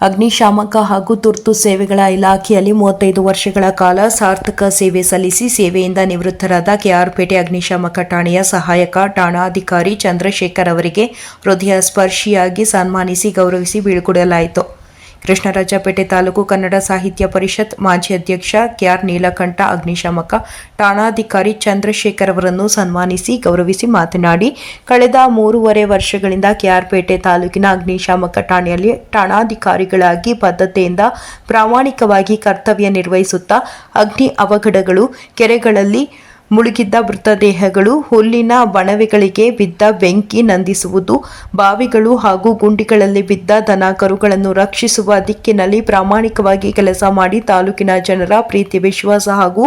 ಅಗ್ನಿಶಾಮಕ ಹಾಗೂ ತುರ್ತು ಸೇವೆಗಳ ಇಲಾಖೆಯಲ್ಲಿ ಮೂವತ್ತೈದು ವರ್ಷಗಳ ಕಾಲ ಸಾರ್ಥಕ ಸೇವೆ ಸಲ್ಲಿಸಿ ಸೇವೆಯಿಂದ ನಿವೃತ್ತರಾದ ಕೆಆರ್ಪೇಟೆ ಅಗ್ನಿಶಾಮಕ ಠಾಣೆಯ ಸಹಾಯಕ ಠಾಣಾಧಿಕಾರಿ ಚಂದ್ರಶೇಖರ್ ಅವರಿಗೆ ಹೃದಯ ಸ್ಪರ್ಶಿಯಾಗಿ ಸನ್ಮಾನಿಸಿ ಗೌರವಿಸಿ ಬೀಳ್ಕೊಡಲಾಯಿತು. ಕೃಷ್ಣರಾಜಪೇಟೆ ತಾಲೂಕು ಕನ್ನಡ ಸಾಹಿತ್ಯ ಪರಿಷತ್ ಮಾಜಿ ಅಧ್ಯಕ್ಷ ಕೆಆರ್ ನೀಲಕಂಠ, ಅಗ್ನಿಶಾಮಕ ಠಾಣಾಧಿಕಾರಿ ಚಂದ್ರಶೇಖರ್ ಅವರನ್ನು ಸನ್ಮಾನಿಸಿ ಗೌರವಿಸಿ ಮಾತನಾಡಿ, ಕಳೆದ ಮೂರುವರೆ ವರ್ಷಗಳಿಂದ ಕೆಆರ್ಪೇಟೆ ತಾಲೂಕಿನ ಅಗ್ನಿಶಾಮಕ ಠಾಣೆಯಲ್ಲಿ ಠಾಣಾಧಿಕಾರಿಗಳಾಗಿ ಬದ್ಧತೆಯಿಂದ ಪ್ರಾಮಾಣಿಕವಾಗಿ ಕರ್ತವ್ಯ ನಿರ್ವಹಿಸುತ್ತಾ ಅಗ್ನಿ ಅವಘಡಗಳು ಕೆರೆಗಳಲ್ಲಿ ಮುಳುಗಿದ್ದ ಮೃತದೇಹಗಳು ಹುಲ್ಲಿನ ಬಣವೆಗಳಿಗೆ ಬಿದ್ದ ಬೆಂಕಿ ನಂದಿಸುವುದು, ಬಾವಿಗಳು ಹಾಗೂ ಗುಂಡಿಗಳಲ್ಲಿ ಬಿದ್ದ ದನ ಕರುಗಳನ್ನು ರಕ್ಷಿಸುವ ದಿಕ್ಕಿನಲ್ಲಿ ಪ್ರಾಮಾಣಿಕವಾಗಿ ಕೆಲಸ ಮಾಡಿ ತಾಲೂಕಿನ ಜನರ ಪ್ರೀತಿ, ವಿಶ್ವಾಸ ಹಾಗೂ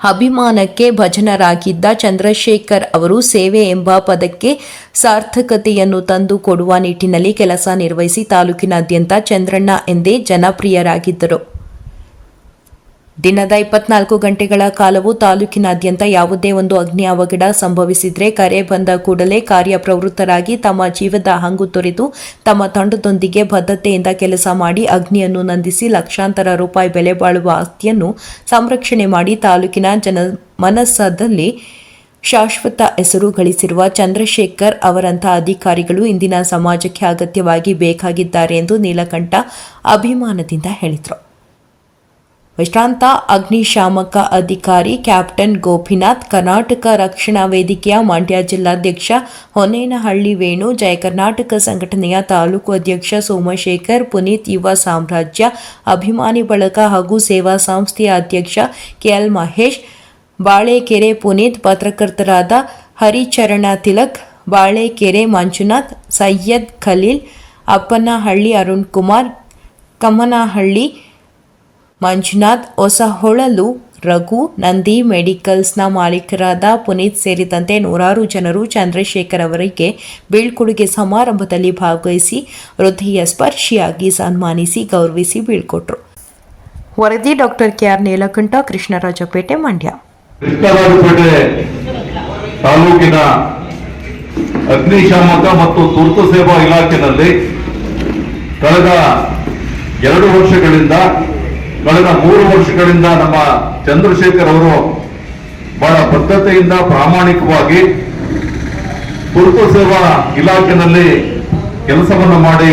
ಅಭಿಮಾನಕ್ಕೆ ಭಜನರಾಗಿದ್ದ ಚಂದ್ರಶೇಖರ್ ಅವರು ಸೇವೆ ಎಂಬ ಪದಕ್ಕೆ ಸಾರ್ಥಕತೆಯನ್ನು ತಂದು ಕೊಡುವ ನಿಟ್ಟಿನಲ್ಲಿ ಕೆಲಸ ನಿರ್ವಹಿಸಿ ತಾಲೂಕಿನಾದ್ಯಂತ ಚಂದ್ರಣ್ಣ ಎಂದೇ ಜನಪ್ರಿಯರಾಗಿದ್ದರು. ದಿನದ ಇಪ್ಪತ್ನಾಲ್ಕು ಗಂಟೆಗಳ ಕಾಲವು ತಾಲೂಕಿನಾದ್ಯಂತ ಯಾವುದೇ ಒಂದು ಅಗ್ನಿ ಅವಘಡ ಸಂಭವಿಸಿದ್ರೆ ಕರೆ ಬಂದ ಕೂಡಲೇ ಕಾರ್ಯಪ್ರವೃತ್ತರಾಗಿ ತಮ್ಮ ಜೀವದ ಹಂಗು ತೊರೆದು ತಮ್ಮ ತಂಡದೊಂದಿಗೆ ಬದ್ಧತೆಯಿಂದ ಕೆಲಸ ಮಾಡಿ ಅಗ್ನಿಯನ್ನು ನಂದಿಸಿ ಲಕ್ಷಾಂತರ ರೂಪಾಯಿ ಬೆಲೆ ಬಾಳುವ ಆಸ್ತಿಯನ್ನು ಸಂರಕ್ಷಣೆ ಮಾಡಿ ತಾಲೂಕಿನ ಜನ ಮನಸ್ಸದಲ್ಲಿ ಶಾಶ್ವತ ಹೆಸರು ಗಳಿಸಿರುವ ಚಂದ್ರಶೇಖರ್ ಅವರಂಥ ಅಧಿಕಾರಿಗಳು ಇಂದಿನ ಸಮಾಜಕ್ಕೆ ಅಗತ್ಯವಾಗಿ ಬೇಕಾಗಿದ್ದಾರೆ ಎಂದು ನೀಲಕಂಠ ಅಭಿಮಾನದಿಂದ ಹೇಳಿದರು. ವಿಶ್ರಾಂತ ಅಗ್ನಿಶಾಮಕ ಅಧಿಕಾರಿ ಕ್ಯಾಪ್ಟನ್ ಗೋಪಿನಾಥ್, ಕರ್ನಾಟಕ ರಕ್ಷಣಾ ವೇದಿಕೆಯ ಮಂಡ್ಯ ಜಿಲ್ಲಾಧ್ಯಕ್ಷ ಹೊನ್ನೇನಹಳ್ಳಿ ವೇಣು, ಜಯ ಕರ್ನಾಟಕ ಸಂಘಟನೆಯ ತಾಲೂಕು ಅಧ್ಯಕ್ಷ ಸೋಮಶೇಖರ್, ಪುನೀತ್ ಯುವ ಸಾಮ್ರಾಜ್ಯ, ಅಭಿಮಾನಿ ಬಳಗ ಹಾಗೂ ಸೇವಾ ಸಂಸ್ಥೆಯ ಅಧ್ಯಕ್ಷ ಕೆಎಲ್ ಮಹೇಶ್, ಬಾಳೆಕೆರೆ ಪುನೀತ್, ಪತ್ರಕರ್ತರಾದ ಹರಿಚರಣ ತಿಲಕ್, ಬಾಳೆಕೆರೆ ಮಂಜುನಾಥ್, ಸೈಯದ್ ಖಲೀಲ್, ಅಪ್ಪನಹಳ್ಳಿ ಅರುಣ್ ಕುಮಾರ್, ಕಮ್ಮನಹಳ್ಳಿ ಮಂಜುನಾಥ್ ಹೊಸಹೊಳಲು ರಘು ನಂದಿ ಮೆಡಿಕಲ್ಸ್ನ ಮಾಲೀಕರಾದ ಪುನೀತ್ ಸೇರಿದಂತೆ ನೂರಾರು ಜನರು ಚಂದ್ರಶೇಖರ್ ಅವರಿಗೆ ಬೀಳ್ಕೊಡುಗೆ ಸಮಾರಂಭದಲ್ಲಿ ಭಾಗವಹಿಸಿ ಹೃದಯ ಸ್ಪರ್ಶಿಯಾಗಿ ಸನ್ಮಾನಿಸಿ ಗೌರವಿಸಿ ಬೀಳ್ಕೊಟ್ರು. ವರದಿ doctor K R Neelakantha, Krishnarajapete, Mandya. ತಾಲೂಕಿನ ಅಗ್ನಿಶಾಮಕ ಮತ್ತು ತುರ್ತು ಸೇವಾ ಇಲಾಖೆಯಲ್ಲಿ ಕಳೆದ ಎರಡು ವರ್ಷಗಳಿಂದ ಕಳೆದ ಮೂರು ವರ್ಷಗಳಿಂದ ನಮ್ಮ ಚಂದ್ರಶೇಖರ್ ಅವರು ಬಹಳ ಬದ್ಧತೆಯಿಂದ ಪ್ರಾಮಾಣಿಕವಾಗಿ ತುರ್ತು ಸೇವಾ ಇಲಾಖೆಯಲ್ಲಿ ಕೆಲಸವನ್ನು ಮಾಡಿ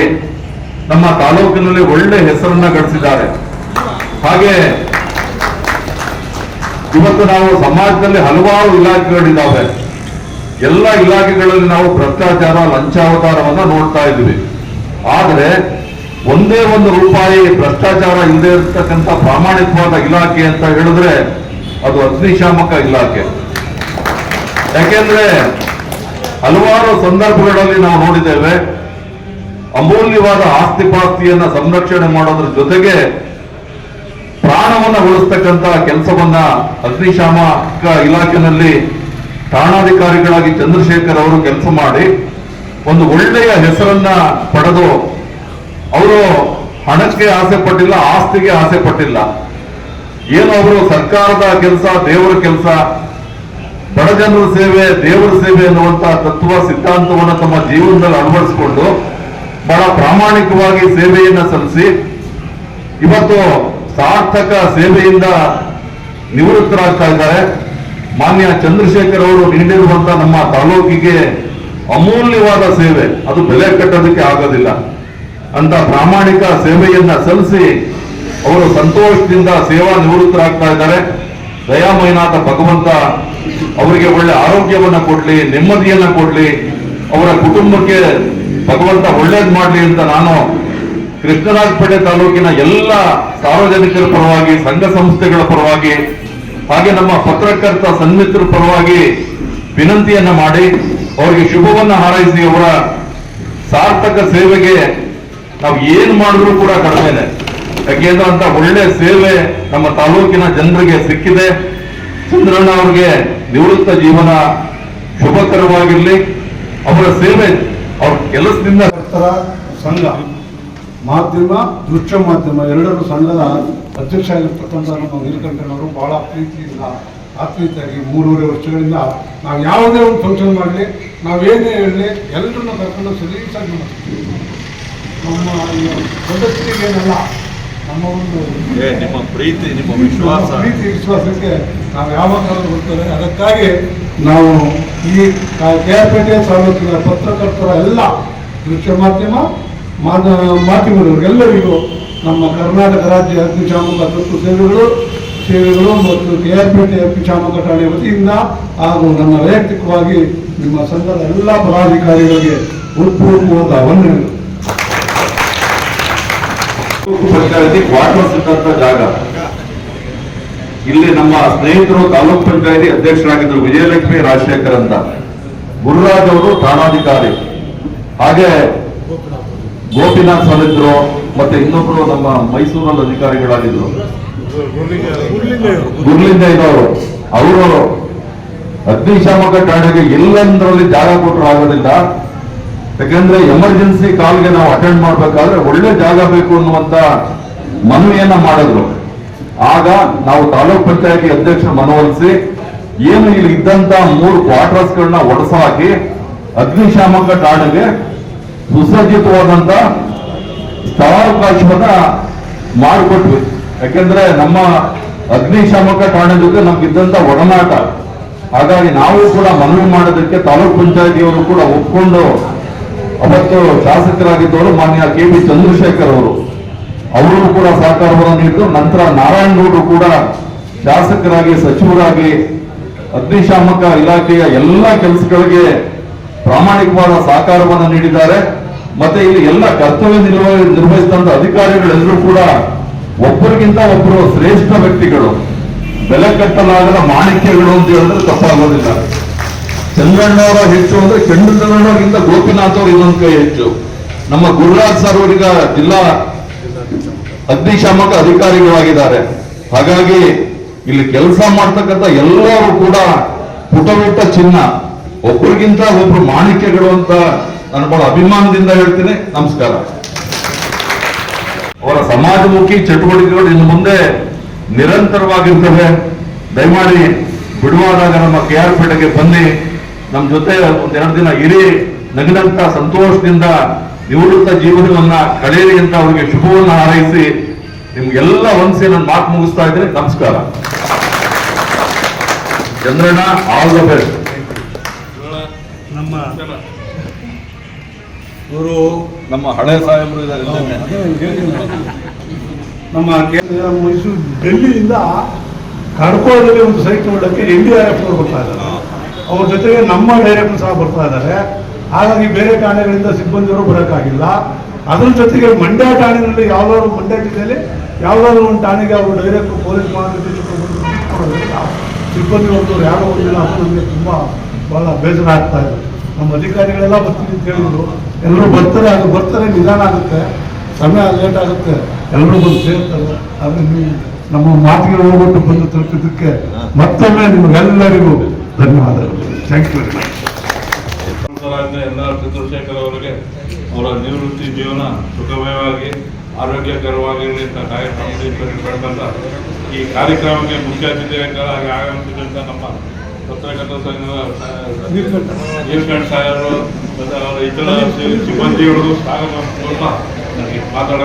ನಮ್ಮ ತಾಲೂಕಿನಲ್ಲಿ ಒಳ್ಳೆ ಹೆಸರನ್ನ ಗಳಿಸಿದ್ದಾರೆ. ಹಾಗೆ ಇವತ್ತು ನಾವು ಸಮಾಜದಲ್ಲಿ ಹಲವಾರು ಇಲಾಖೆಗಳಿದ್ದಾವೆ. ಎಲ್ಲ ಇಲಾಖೆಗಳಲ್ಲಿ ನಾವು ಭ್ರಷ್ಟಾಚಾರ, ಲಂಚಾವತಾರವನ್ನ ನೋಡ್ತಾ ಇದ್ದೀವಿ. ಆದರೆ ಒಂದೇ ಒಂದು ರೂಪಾಯಿ ಭ್ರಷ್ಟಾಚಾರ ಇಲ್ಲದೆ ಇರತಕ್ಕಂಥ ಪ್ರಾಮಾಣಿಕವಾದ ಇಲಾಖೆ ಅಂತ ಹೇಳಿದ್ರೆ ಅದು ಅಗ್ನಿಶಾಮಕ ಇಲಾಖೆ. ಯಾಕೆಂದ್ರೆ ಹಲವಾರು ಸಂದರ್ಭಗಳಲ್ಲಿ ನಾವು ನೋಡಿದ್ದೇವೆ, ಅಮೂಲ್ಯವಾದ ಆಸ್ತಿ ಪಾಸ್ತಿಯನ್ನ ಸಂರಕ್ಷಣೆ ಮಾಡೋದ್ರ ಜೊತೆಗೆ ಪ್ರಾಣವನ್ನ ಉಳಿಸ್ತಕ್ಕಂತ ಕೆಲಸವನ್ನ ಅಗ್ನಿಶಾಮಕ ಇಲಾಖೆನಲ್ಲಿ ಠಾಣಾಧಿಕಾರಿಗಳಾಗಿ ಚಂದ್ರಶೇಖರ್ ಅವರು ಕೆಲಸ ಮಾಡಿ ಒಂದು ಒಳ್ಳೆಯ ಹೆಸರನ್ನ ಪಡೆದು ಅವರು ಹಣಕ್ಕೆ ಆಸೆ ಪಟ್ಟಿಲ್ಲ, ಆಸ್ತಿಗೆ ಆಸೆ ಪಟ್ಟಿಲ್ಲ. ಏನು ಅವರು ಸರ್ಕಾರದ ಕೆಲಸ, ದೇವರ ಕೆಲಸ, ಬಡ ಜನರ ಸೇವೆ, ದೇವರ ಸೇವೆ ಎನ್ನುವಂತಹ ತತ್ವ, ಸಿದ್ಧಾಂತವನ್ನು ತಮ್ಮ ಜೀವನದಲ್ಲಿ ಅಳವಡಿಸಿಕೊಂಡು ಬಹಳ ಪ್ರಾಮಾಣಿಕವಾಗಿ ಸೇವೆಯನ್ನು ಸಲ್ಲಿಸಿ, ಇವತ್ತು ಸಾರ್ಥಕ ಸೇವೆಯಿಂದ ನಿವೃತ್ತರಾಗ್ತಾ ಇದ್ದಾರೆ. ಮಾನ್ಯ ಚಂದ್ರಶೇಖರ್ ಅವರು ನೀಡಿರುವಂತಹ ನಮ್ಮ ತಾಲೂಕಿಗೆ ಅಮೂಲ್ಯವಾದ ಸೇವೆ. ಅದು ಬೆಲೆ ಕಟ್ಟೋದಕ್ಕೆ ಆಗೋದಿಲ್ಲ. ಅಂತ ಪ್ರಾಮಾಣಿಕ ಸೇವೆಯನ್ನ ಸಲ್ಲಿಸಿ ಅವರು ಸಂತೋಷದಿಂದ ಸೇವಾ ನಿವೃತ್ತರಾಗ್ತಾ ಇದ್ದಾರೆ. ದಯಾಮಯನಾಥ ಭಗವಂತ ಅವರಿಗೆ ಒಳ್ಳೆ ಆರೋಗ್ಯವನ್ನ ಕೊಡ್ಲಿ, ನೆಮ್ಮದಿಯನ್ನ ಕೊಡ್ಲಿ, ಅವರ ಕುಟುಂಬಕ್ಕೆ ಭಗವಂತ ಒಳ್ಳೇದ್ ಮಾಡ್ಲಿ ಅಂತ ನಾನು ಕೃಷ್ಣರಾಜಪೇಟೆ ತಾಲೂಕಿನ ಎಲ್ಲ ಸಾರ್ವಜನಿಕರ ಪರವಾಗಿ, ಸಂಘ ಸಂಸ್ಥೆಗಳ ಪರವಾಗಿ, ಹಾಗೆ ನಮ್ಮ ಪತ್ರಕರ್ತ ಸನ್ಮಿತ್ರ ಪರವಾಗಿ ವಿನಂತಿಯನ್ನ ಮಾಡಿ, ಅವರಿಗೆ ಶುಭವನ್ನ ಹಾರೈಸಿ ಅವರ ಸಾರ್ಥಕ ಸೇವೆಗೆ ನಾವು ಏನು ಮಾಡಿದ್ರು ಕೂಡ ಕಡಿಮೆನೆ ಯಾಕೆಂದ್ರೆ ಅಂತ ಒಳ್ಳೆ ಸೇವೆ ನಮ್ಮ ತಾಲೂಕಿನ ಜನರಿಗೆ ಸಿಕ್ಕಿದೆ. ಚಂದ್ರಣ್ಣ ಅವ್ರಿಗೆ ನಿವೃತ್ತ ಜೀವನ ಶುಭಕರವಾಗಿರ್ಲಿ. ಅವರ ಸೇವೆ ಅವ್ರ ಕೆಲಸದಿಂದ ಸಂಘ, ಮಾಧ್ಯಮ, ದೃಶ್ಯ ಮಾಧ್ಯಮ, ಎರಡರ ಸಂಘದ ಅಧ್ಯಕ್ಷ ಆಗಿರ್ತಕ್ಕಂಥ ನಮ್ಮ ನೀಲಕಂಠನವರು ಬಹಳ ಪ್ರೀತಿಯಿಂದ, ಆತ್ಮೀಯತೆಯಾಗಿ ಮೂರುವರೆ ವರ್ಷಗಳಿಂದ ನಾವು ಯಾವುದೇ ಒಂದು ಫಂಕ್ಷನ್ ಮಾಡಲಿ, ನಾವೇನೇ ಹೇಳಲಿ, ಎಲ್ಲರನ್ನ ಕರ್ಕೊಂಡು ಸಲೀಸಾಗಿ ಮಾಡ್ತೀವಿ ನಮ್ಮ ನಮ್ಮ ಒಂದು ನಿಮ್ಮ ಪ್ರೀತಿ ನಿಮ್ಮ ವಿಶ್ವಾಸ. ಪ್ರೀತಿ ವಿಶ್ವಾಸಕ್ಕೆ ನಾವು ಯಾವಾಗ ಬರ್ತಾರೆ ಅದಕ್ಕಾಗಿ ನಾವು ಈ ಕೆ ಆರ್ ಪೇಟೆ ತಾಲೂಕಿನ ಪತ್ರಕರ್ತರ ಎಲ್ಲ ದೃಶ್ಯ ಮಾಧ್ಯಮ ಮಾಧ್ಯ ಮಾಧ್ಯಮದವರಿಗೆಲ್ಲರಿಗೂ ನಮ್ಮ ಕರ್ನಾಟಕ ರಾಜ್ಯ ಅಗ್ನಿಶಾಮಕ ತುರ್ತು ಸೇವೆಗಳು ಸೇವೆಗಳು ಮತ್ತು ಕೆ ಆರ್ ಪೇಟೆ ಅಗ್ನಿಶಾಮಕ ಠಾಣೆ ವತಿಯಿಂದ ಹಾಗೂ ನನ್ನ ವೈಯಕ್ತಿಕವಾಗಿ ನಿಮ್ಮ ಸಂಘದ ಎಲ್ಲ ಪದಾಧಿಕಾರಿಗಳಿಗೆ ಉತ್ಪೂರ್ವಕವಾದ ವಂದನೆಗಳು. ಪಂಚಾಯತಿ ಕ್ವಾರ್ಟರ್ಸ್ ಇದ್ದಂತ ಜಾಗ. ಇಲ್ಲಿ ನಮ್ಮ ಸ್ನೇಹಿತರು ತಾಲೂಕ್ ಪಂಚಾಯತಿ ಅಧ್ಯಕ್ಷರಾಗಿದ್ದರು ವಿಜಯಲಕ್ಷ್ಮಿ ರಾಜಶೇಖರ್ ಅಂತ. ಗುರುರಾಜ್ ಅವರು ಠಾಣಾಧಿಕಾರಿ. ಹಾಗೆ ಗೋಪಿನಾಥ್ ಸರ್ ಮತ್ತೆ ಇನ್ನೊಬ್ರು ನಮ್ಮ ಮೈಸೂರಲ್ಲಿ ಅಧಿಕಾರಿಗಳಾಗಿದ್ರು. ಗುರ್ಲಿಂದ ಇದ್ದವರು. ಅವರು ಅಗ್ನಿಶಾಮಕ ಠಾಣೆಗೆ ಎಲ್ಲೆಂದರಲ್ಲಿ ಜಾಗ ಕೊಟ್ಟರು ಆಗೋದಿಲ್ಲ. ಯಾಕಂದ್ರೆ ಎಮರ್ಜೆನ್ಸಿ ಕಾಲ್ಗೆ ನಾವು ಅಟೆಂಡ್ ಮಾಡ್ಬೇಕಾದ್ರೆ ಒಳ್ಳೆ ಜಾಗ ಬೇಕು ಅನ್ನುವಂತ ಮನವಿಯನ್ನ ಮಾಡಿದ್ರು. ಆಗ ನಾವು ತಾಲೂಕ್ ಪಂಚಾಯತಿ ಅಧ್ಯಕ್ಷ ಮನವೊಲಿಸಿ, ಏನು ಇಲ್ಲಿ ಇದ್ದಂತ ಮೂರು ಕ್ವಾರ್ಟರ್ಸ್ ಗಳನ್ನ ಒಡೆಸಾಕಿ, ಅಗ್ನಿಶಾಮಕ ಠಾಣೆಗೆ ಸುಸಜ್ಜಿತವಾದಂತ ಸ್ಥಳಾವಕಾಶವನ್ನ ಮಾಡಿಕೊಟ್ವಿ. ಯಾಕೆಂದ್ರೆ ನಮ್ಮ ಅಗ್ನಿಶಾಮಕ ಠಾಣೆ ಜೊತೆ ನಮ್ಗಿದ್ದಂತ ಒಡನಾಟ. ಹಾಗಾಗಿ ನಾವು ಕೂಡ ಮನವಿ ಮಾಡೋದಕ್ಕೆ ತಾಲೂಕ್ ಪಂಚಾಯತಿಯವರು ಕೂಡ ಒಪ್ಕೊಂಡು ಅವತ್ತು ಶಾಸಕರಾಗಿದ್ದವರು ಮಾನ್ಯ ಕೆ ಬಿ ಚಂದ್ರಶೇಖರ್ ಅವರು. ಅವರು ಕೂಡ ಸಹಕಾರವನ್ನು ನೀಡಿದ್ರು. ನಂತರ ನಾರಾಯಣಗೌಡರು ಕೂಡ ಶಾಸಕರಾಗಿ, ಸಚಿವರಾಗಿ, ಅಗ್ನಿಶಾಮಕ ಇಲಾಖೆಯ ಎಲ್ಲ ಕೆಲಸಗಳಿಗೆ ಪ್ರಾಮಾಣಿಕವಾದ ಸಹಕಾರವನ್ನು ನೀಡಿದ್ದಾರೆ. ಮತ್ತೆ ಇಲ್ಲಿ ಎಲ್ಲ ಕರ್ತವ್ಯ ನಿರ್ವಹ, ನಿರ್ವಹಿಸಿದಂತ ಅಧಿಕಾರಿಗಳೆಲ್ಲರೂ ಕೂಡ ಒಬ್ಬರಿಗಿಂತ ಒಬ್ಬರು ಶ್ರೇಷ್ಠ ವ್ಯಕ್ತಿಗಳು. ಬೆಲೆ ಕಟ್ಟಲಾಗದ ಮಾಣಿಕ್ಯಗಳು ಅಂತ ಹೇಳಿದ್ರೆ ತಪ್ಪಾಗೋದಿಲ್ಲ. ಚಂದ್ರಣ್ಣವರ ಹೆಚ್ಚು ಅಂದ್ರೆ ಚಂದ್ರಣ್ಣವರಿಗಿಂತ ಗೋಪಿನಾಥ್ ಅವರು ಇನ್ನೊಂದು ಕೈ ಹೆಚ್ಚು. ನಮ್ಮ ಗುರುರಾಜ್ ಸರ್ ಅವರೀಗ ಜಿಲ್ಲಾ ಅಗ್ನಿಶಾಮಕ ಅಧಿಕಾರಿಗಳಾಗಿದ್ದಾರೆ. ಹಾಗಾಗಿ ಇಲ್ಲಿ ಕೆಲಸ ಮಾಡ್ತಕ್ಕಂಥ ಎಲ್ಲರೂ ಕೂಡ ಪುಟವಿಟ್ಟ ಚಿನ್ನ. ಒಬ್ಬರಿಗಿಂತ ಒಬ್ರು ಮಾಣಿಕ್ಯಗಳು ಅಂತ ನಾನು ಬಹಳ ಅಭಿಮಾನದಿಂದ ಹೇಳ್ತೀನಿ. ನಮಸ್ಕಾರ. ಅವರ ಸಮಾಜಮುಖಿ ಚಟುವಟಿಕೆಗಳು ಇನ್ನು ಮುಂದೆ ನಿರಂತರವಾಗಿರ್ತವೆ. ದಯಮಾಡಿ ಬಿಡುವಾದಾಗ ನಮ್ಮ ಕೆ ಆರ್ ಪೇಟೆಗೆ ಬನ್ನಿ. ನಮ್ಮ ಜೊತೆ ಒಂದೆರಡು ದಿನ ಇರಿ ನಗಿನಂತ ಸಂತೋಷದಿಂದ ನಿವೃತ್ತ ಜೀವನವನ್ನ ಕಳೆಯಿರಿ ಅಂತ ಅವರಿಗೆ ಶುಭವನ್ನು ಹಾರೈಸಿ ನಿಮ್ಗೆಲ್ಲ ಒಂದ್ಸಿ ನನ್ನ ಮಾತು ಮುಗಿಸ್ತಾ ಇದ್ರೆ ನಮಸ್ಕಾರ. ಚಂದ್ರಣ್ಣ ಆಲ್ ದ ಬೆಸ್ಟ್ ನಮ್ಮ ಗುರು ನಮ್ಮ ಹಳೆ ಸಾಹೇಬರು ಇದ್ದಾರೆ. ನಮ್ಮ ಕೇಂದ್ರ ಮೈಸೂರು ಡೆಲ್ಲಿಯಿಂದ ಕಡ್ಕೋದಲ್ಲಿ ಒಂದು ಸೈಟ್ ನೋಡಕ್ಕೆ ಎನ್ ಡಿ ಆರ್ ಎಫ್ ಅವರು ಬರ್ತಾ ಇದ್ದಾರೆ. ಅವ್ರ ಜೊತೆಗೆ ನಮ್ಮ ಡೈರೆಕ್ಟರ್ ಸಹ ಬರ್ತಾ ಇದ್ದಾರೆ. ಹಾಗಾಗಿ ಬೇರೆ ಠಾಣೆಗಳಿಂದ ಸಿಬ್ಬಂದಿಯವರು ಬರೋಕ್ಕಾಗಿಲ್ಲ. ಅದ್ರ ಜೊತೆಗೆ ಮಂಡ್ಯ ಠಾಣೆಯಲ್ಲಿ ಯಾವ್ದಾದ್ರು ಮಂಡ್ಯ ಜಿಲ್ಲೆಯಲ್ಲಿ ಯಾವ್ದಾದ್ರು ಒಂದು ಠಾಣೆಗೆ ಅವರು ಡೈರೆಕ್ಟ್ ಪೊಲೀಸ್ ಮಾಡೋದ್ರಿಂದ ಸಿಬ್ಬಂದಿ ಒಂದು ಯಾರೋ ಒಂದಿಲ್ಲ ನಮಗೆ ತುಂಬ ಭಾಳ ಬೇಸರ ಆಗ್ತಾ ಇದೆ. ನಮ್ಮ ಅಧಿಕಾರಿಗಳೆಲ್ಲ ಬರ್ತೀವಿ ಅಂತ ಹೇಳಿದ್ರು. ಎಲ್ಲರೂ ಬರ್ತಾರೆ, ಅದು ಬರ್ತಾರೆ, ನಿಧಾನ ಆಗುತ್ತೆ. ಸಮಯ ಲೇಟ್ ಆಗುತ್ತೆ. ಎಲ್ಲರೂ ಬಂದು ಸೇರ್ತಾರೆ. ಆದರೆ ನಮ್ಮ ಮಾತಿಗೆ ಹೋಗ್ಬಿಟ್ಟು ಬಂದು ತಲುಪಿದ್ದಕ್ಕೆ ಮತ್ತೊಮ್ಮೆ ನಿಮಗೆಲ್ಲರಿಗೂ ಧನ್ಯವಾದಗಳು. ಥ್ಯಾಂಕ್ ಯು ವೆರಿ ಮಚ್ ಎಲ್ಲ ಚಂದ್ರಶೇಖರ್ ಅವರಿಗೆ ಅವರ ನಿವೃತ್ತಿ ಜೀವನ ಸುಖಮಯವಾಗಿ, ಆರೋಗ್ಯಕರವಾಗಿರಲಿ ಅಂತ ಕಾರ್ಯಕ್ರಮದಲ್ಲಿ ಈ ಕಾರ್ಯಕ್ರಮಕ್ಕೆ ಮುಖ್ಯ ಅತಿಥಿಗಳಾಗಿ ಆಗಮಿಸಿದಂಥ ನಮ್ಮ ಪತ್ರಕರ್ತ ಸಂಘದ ನೀಲಕಂಠ ಸಾಹೇಬರು, ಮತ್ತು ಅವರ ಇತರ ಸಿಬ್ಬಂದಿಗಳಿಗೂ ಸ್ವಾಗತ ಮಾತಾಡ